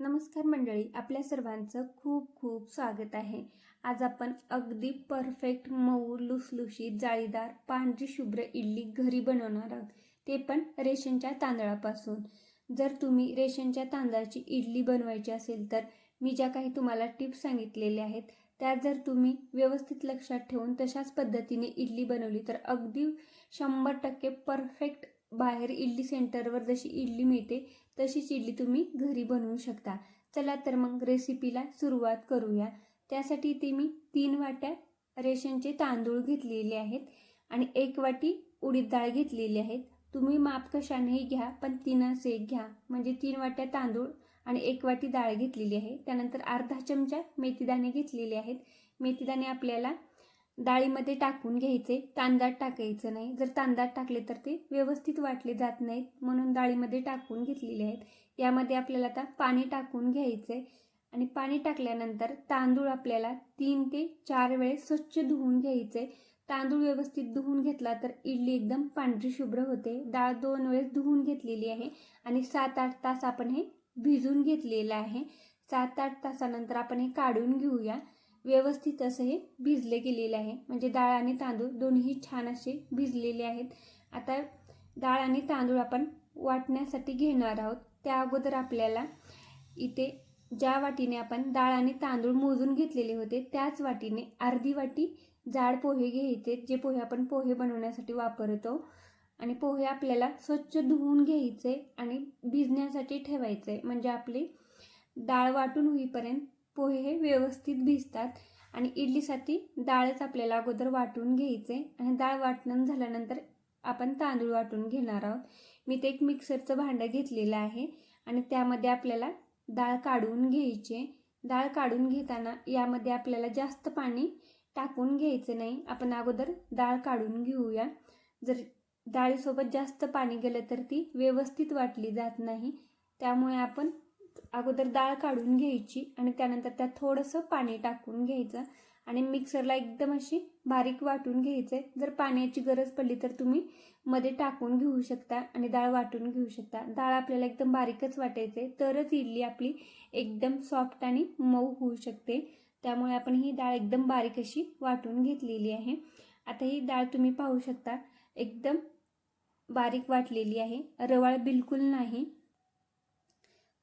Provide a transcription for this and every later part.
नमस्कार मंडळी आपल्या सर्वांचं खूप खूप स्वागत आहे. आज आपण अगदी परफेक्ट मऊ लुसलुशीत जाळीदार पांढरी शुभ्र इडली घरी बनवणार आहोत. ते पण रेशनच्या तांदळापासून. जर तुम्ही रेशनच्या तांदळाची इडली बनवायची असेल तर मी ज्या काही तुम्हाला टिप्स सांगितलेल्या आहेत त्या जर तुम्ही व्यवस्थित लक्षात ठेवून तशाच पद्धतीने इडली बनवली तर अगदी शंभर टक्के परफेक्ट बाहेर इडली सेंटरवर जशी इडली मिळते तशीच इडली तुम्ही घरी बनवू शकता. चला तर मग रेसिपीला सुरुवात करूया. त्यासाठी ते मी तीन वाट्या रेशनचे तांदूळ घेतलेले आहेत आणि एक वाटी उडीद डाळ घेतलेली आहेत. तुम्ही माप कशानेही घ्या पण तीनच एक घ्या. म्हणजे तीन वाट्या तांदूळ आणि एक वाटी डाळ घेतलेली आहे. त्यानंतर अर्धा चमचा मेथीदाणे घेतलेले आहेत. मेथीदाणे आपल्याला डाळीमध्ये टाकून घ्यायचे. तांदळात टाकायचं नाही. जर तांदळात टाकले तर ते व्यवस्थित वाटले जात नाहीत. म्हणून डाळीमध्ये टाकून घेतलेले आहेत. यामध्ये आपल्याला आता पाणी टाकून घ्यायचं आहे. आणि पाणी टाकल्यानंतर तांदूळ आपल्याला तीन ते चार वेळेस स्वच्छ धुवून घ्यायचे तांदूळ व्यवस्थित धुवून घेतला तर इडली एकदम पांढरी शुभ्र होते. डाळ दोन वेळेस धुवून घेतलेली आहे. आणि सात आठ तास आपण हे भिजून घेतलेलं आहे. सात आठ तासानंतर आपण हे काढून घेऊया. व्यवस्थित असं हे भिजले गेलेले आहे. म्हणजे डाळ आणि तांदूळ दोन्ही छान असे भिजलेले आहेत. आता डाळ आणि तांदूळ आपण वाटण्यासाठी घेणार आहोत. त्या अगोदर आपल्याला इथे ज्या वाटीने आपण डाळ आणि तांदूळ मोजून घेतलेले होते त्याच वाटीने अर्धी वाटी जाड पोहे घ्यायचे जे पोहे आपण पोहे बनवण्यासाठी वापरतो. आणि पोहे आपल्याला स्वच्छ धुवून घ्यायचे आणि भिजण्यासाठी ठेवायचे. म्हणजे आपली डाळ वाटून होईपर्यंत पोहे हे व्यवस्थित भिजतात आणि इडलीसाठी डाळच आपल्याला अगोदर वाटून घ्यायचे आणि डाळ वाटण झाल्यानंतर आपण तांदूळ वाटून घेणार आहोत. मी ते एक मिक्सरचं भांडं घेतलेलं आहे आणि त्यामध्ये आपल्याला डाळ काढून घ्यायचे. डाळ काढून घेताना यामध्ये आपल्याला जास्त पाणी टाकून घ्यायचं नाही. आपण अगोदर डाळ काढून घेऊया. जर डाळीसोबत जास्त पाणी गेलं तर ती व्यवस्थित वाटली जात नाही. त्यामुळे आपण अगोदर डाळ काढून घ्यायची आणि त्यानंतर त्यात थोडंसं पाणी टाकून घ्यायचं. आणि मिक्सरला एकदम अशी बारीक वाटून घ्यायचं जर पाण्याची गरज पडली तर तुम्ही मध्ये टाकून घेऊ शकता आणि डाळ वाटून घेऊ शकता. डाळ आपल्याला एकदम बारीकच वाटायचे तरच इडली आपली एकदम सॉफ्ट आणि मऊ होऊ शकते. त्यामुळे आपण ही डाळ एकदम बारीक अशी वाटून घेतलेली आहे. आता ही डाळ तुम्ही पाहू शकता. एकदम बारीक वाटलेली आहे. रवाळ बिलकुल नाही.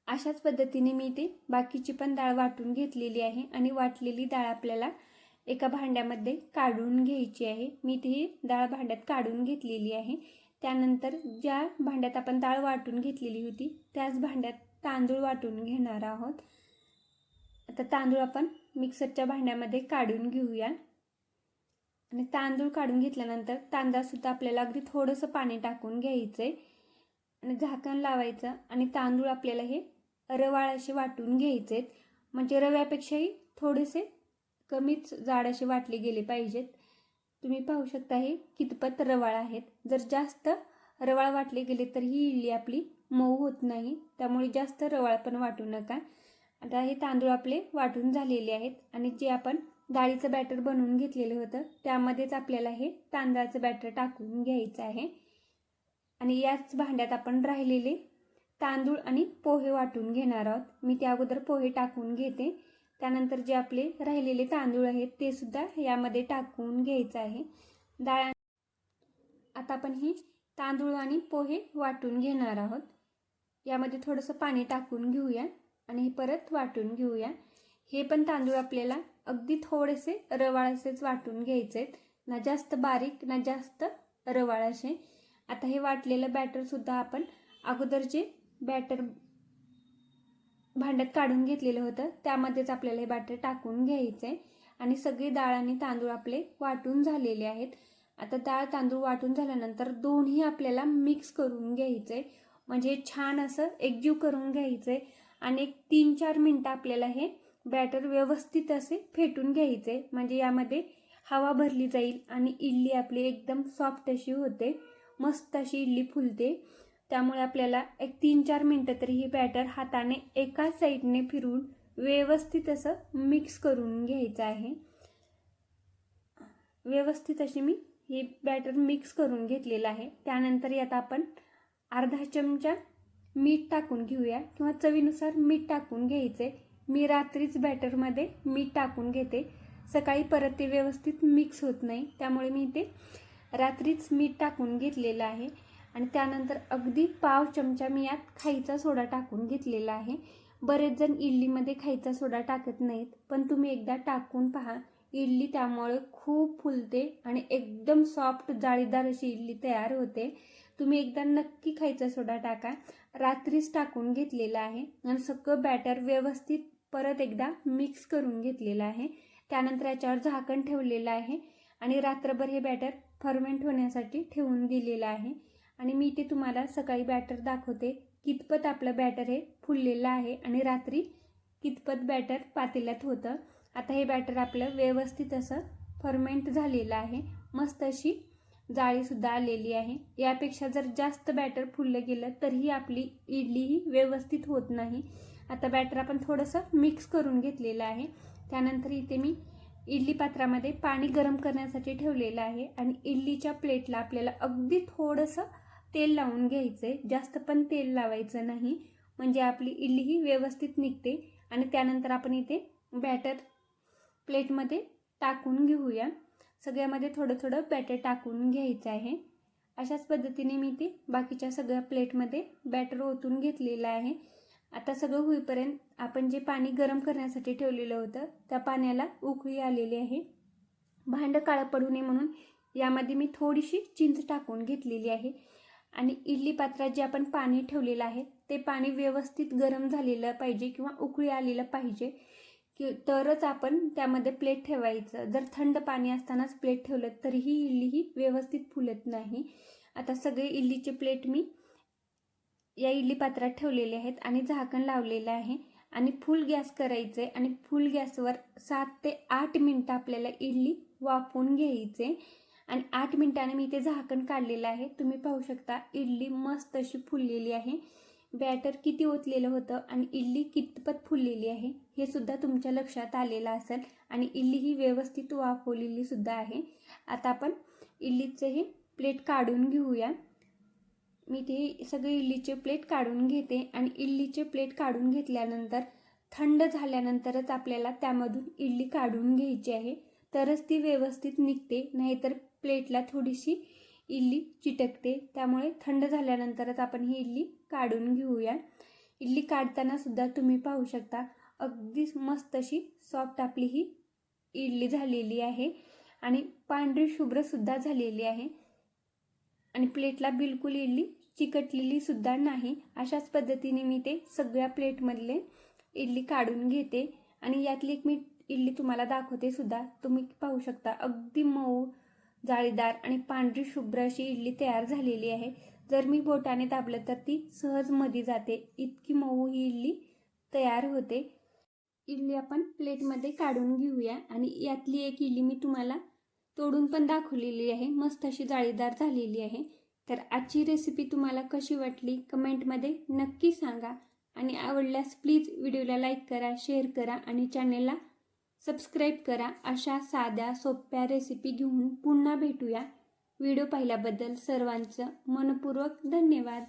अशाच पद्धतीने मी इथे बाकीची पण डाळ वाटून घेतलेली आहे आणि वाटलेली डाळ आपल्याला एका भांड्यामध्ये काढून घ्यायची आहे. मी ती डाळ भांड्यात काढून घेतलेली आहे. त्यानंतर ज्या भांड्यात आपण डाळ वाटून घेतलेली होती त्याच भांड्यात तांदूळ वाटून घेणार आहोत. आता तांदूळ आपण मिक्सरच्या भांड्यामध्ये काढून घेऊया. आणि तांदूळ काढून घेतल्यानंतर तांदळासुद्धा आपल्याला अगदी थोडंसं पाणी टाकून घ्यायचं आहे आणि झाकण लावायचं आणि तांदूळ आपल्याला हे रवाळ असे वाटून घ्यायचे म्हणजे रव्यापेक्षाही थोडेसे कमीच जाड असे वाटले गेले पाहिजेत. तुम्ही पाहू शकता हे कितपत रवाळ आहेत. जर जास्त रवाळ वाटले गेले तर ही इडली आपली मऊ होत नाही. त्यामुळे जास्त रवाळ पण वाटू नका. आता हे तांदूळ आपले वाटून झालेले आहेत आणि जे आपण डाळीचं बॅटर बनवून घेतलेलं होतं त्यामध्येच आपल्याला हे तांदळाचं बॅटर टाकून घ्यायचं आहे. आणि याच भांड्यात आपण राहिलेले तांदूळ आणि पोहे वाटून घेणार आहोत. मी त्या अगोदर पोहे टाकून घेते. त्यानंतर जे आपले राहिलेले तांदूळ आहेत ते सुद्धा यामध्ये टाकून घ्यायचं आहे. डाळ आता आपण हे तांदूळ आणि पोहे वाटून घेणार आहोत. यामध्ये थोडंसं पाणी टाकून घेऊया आणि हे परत वाटून घेऊया. हे पण तांदूळ आपल्याला अगदी थोडेसे रवाळ असेच वाटून घ्यायचे आहेत. ना जास्त बारीक ना जास्त रवाळ असे. आता हे वाटलेलं बॅटरसुद्धा आपण अगोदर जे बॅटर भांड्यात काढून घेतलेलं होतं. त्यामध्येच आपल्याला हे बॅटर टाकून घ्यायचं आहे आणि सगळी डाळ आणि तांदूळ आपले वाटून झालेले आहेत. आता डाळ तांदूळ वाटून झाल्यानंतर दोन्ही आपल्याला मिक्स करून घ्यायचं आहे म्हणजे छान असं एकजीव करून घ्यायचं आहे आणि एक तीन चार मिनटं आपल्याला हे बॅटर व्यवस्थित असे फेटून घ्यायचं आहे म्हणजे यामध्ये हवा भरली जाईल आणि इडली आपली एकदम सॉफ्ट अशी होते. मस्त अशी इडली फुलते. त्यामुळे आपल्याला एक तीन चार मिनटं तरी ही बॅटर हाताने एका साईडने फिरून व्यवस्थित असं मिक्स करून घ्यायचं आहे. व्यवस्थित अशी मी हे बॅटर मिक्स करून घेतलेलं आहे. त्यानंतर यात आपण अर्धा चमचा मीठ टाकून घेऊया किंवा चवीनुसार मीठ टाकून घ्यायचे मी रात्रीच बॅटरमध्ये मीठ टाकून घेते. सकाळी परत ते व्यवस्थित मिक्स होत नाही. त्यामुळे मी ते रात्रीच मीठ टाकून घेतलेलं आहे. आणि त्यानंतर अगदी पाव चमचा मी यात खायचा सोडा टाकून घेतलेला आहे. बरेच जण इडलीमध्ये खायचा सोडा टाकत नाहीत पण तुम्ही एकदा टाकून पहा. इडली त्यामुळे खूप फुलते आणि एकदम सॉफ्ट जाळीदार अशी इडली तयार होते. तुम्ही एकदा नक्की खायचा सोडा टाका. रात्रीच टाकून घेतलेला आहे आणि सगळं बॅटर व्यवस्थित परत एकदा मिक्स करून घेतलेलं आहे. त्यानंतर याच्यावर झाकण ठेवलेलं आहे आणि रात्रभर हे बॅटर फर्मेंट होण्यासाठी ठेवून दिलेलं आहे. आणि मी ते तुम्हाला सकाळी बॅटर दाखवते. कितपत आपलं बॅटर हे फुललेलं आहे आणि रात्री कितपत बॅटर पातेल्यात होतं. आता हे बॅटर आपलं व्यवस्थित असं फर्मेंट झालेलं आहे. मस्त अशी जाळीसुद्धा आलेली आहे. यापेक्षा जर जास्त बॅटर फुललं गेलं तरीही आपली इडली ही व्यवस्थित होत नाही. आता बॅटर आपण थोडंसं मिक्स करून घेतलेलं आहे. त्यानंतर इथे मी इडली पात्रामध्ये पाणी गरम करण्यासाठी ठेवलेलं आहे. आणि इडलीच्या प्लेटला आपल्याला अगदी थोडंसं तेल लावून घ्यायचं आहे जास्त पण तेल लावायचं नाही. म्हणजे आपली इडली ही व्यवस्थित निघते. आणि त्यानंतर आपण इथे बॅटर प्लेटमध्ये टाकून घेऊया. सगळ्यामध्ये थोडं थोडं बॅटर टाकून घ्यायचं आहे. अशाच पद्धतीने मी ते बाकीच्या सगळ्या प्लेटमध्ये बॅटर ओतून घेतलेलं आहे. आता सगळं होईपर्यंत आपण जे पाणी गरम करण्यासाठी ठेवलेलं होतं त्या पाण्याला उकळी आलेली आहे. भांडं काळं पडू नये म्हणून यामध्ये मी थोडीशी चिंच टाकून घेतलेली आहे. आणि इडली पात्रात जे आपण पाणी ठेवलेलं आहे ते पाणी व्यवस्थित गरम झालेलं पाहिजे किंवा उकळी आलेलं पाहिजे की तरच आपण त्यामध्ये प्लेट ठेवायचं. जर थंड पाणी असतानाच प्लेट ठेवलं तरीही इडली ही व्यवस्थित फुलत नाही. आता सगळे इडलीचे प्लेट मी या इडली पात्रात ठेवलेले आहेत आणि झाकण लावलेलं आहे आणि फुल गॅस करायचं आहे आणि फुल गॅसवर सात ते आठ मिनटं आपल्याला इडली वाफवून घ्यायचे. आणि आठ मिनिटाने मी ते झाकण काढलेलं आहे. तुम्ही पाहू शकता इडली मस्त अशी फुललेली आहे. बॅटर किती ओतलेलं होतं आणि इडली कितपत फुललेली आहे हे सुद्धा तुमच्या लक्षात आलेलं असेल. आणि इडली ही व्यवस्थित वाफवलेली सुद्धा आहे. आता आपण इडलीचे हे प्लेट काढून घेऊया. मी ते सगळे इडलीचे प्लेट काढून घेते आणि इडलीचे प्लेट काढून घेतल्यानंतर थंड झाल्यानंतरच आपल्याला त्यामधून इडली काढून घ्यायची आहे. तरच ती व्यवस्थित निघते नाहीतर प्लेटला थोडीशी इडली चिटकते. त्यामुळे थंड झाल्यानंतरच आपण ही इडली काढून घेऊया. इडली काढताना सुद्धा तुम्ही पाहू शकता अगदी मस्त अशी सॉफ्ट आपली ही इडली झालेली आहे आणि पांढरी शुभ्रसुद्धा झालेली आहे. आणि प्लेटला बिलकुल इडली चिकटलेली सुद्धा नाही. अशाच पद्धतीने मी ते सगळ्या प्लेटमधले इडली काढून घेते. आणि यातली एक मी इडली तुम्हाला दाखवते सुद्धा. तुम्ही पाहू शकता अगदी मऊ जाळीदार आणि पांढरी शुभ्र अशी इडली तयार झालेली आहे. जर मी बोटाने दाबलं तर ती सहजमध्ये जाते. इतकी मऊ ही इडली तयार होते. इडली आपण प्लेटमध्ये काढून घेऊया आणि यातली एक इडली मी तुम्हाला तोडून पण दाखवलेली आहे. मस्त अशी जाळीदार झालेली आहे. तर आजची रेसिपी तुम्हाला कशी वाटली कमेंटमध्ये नक्की सांगा. आणि आवडल्यास प्लीज व्हिडिओला लाईक करा शेअर करा आणि चॅनेलला सबस्क्राईब करा. अशा साध्या सोप्या रेसिपी घेऊन पुन्हा भेटूया. व्हिडिओ पाहिल्याबद्दल सर्वांचं मनपूर्वक धन्यवाद.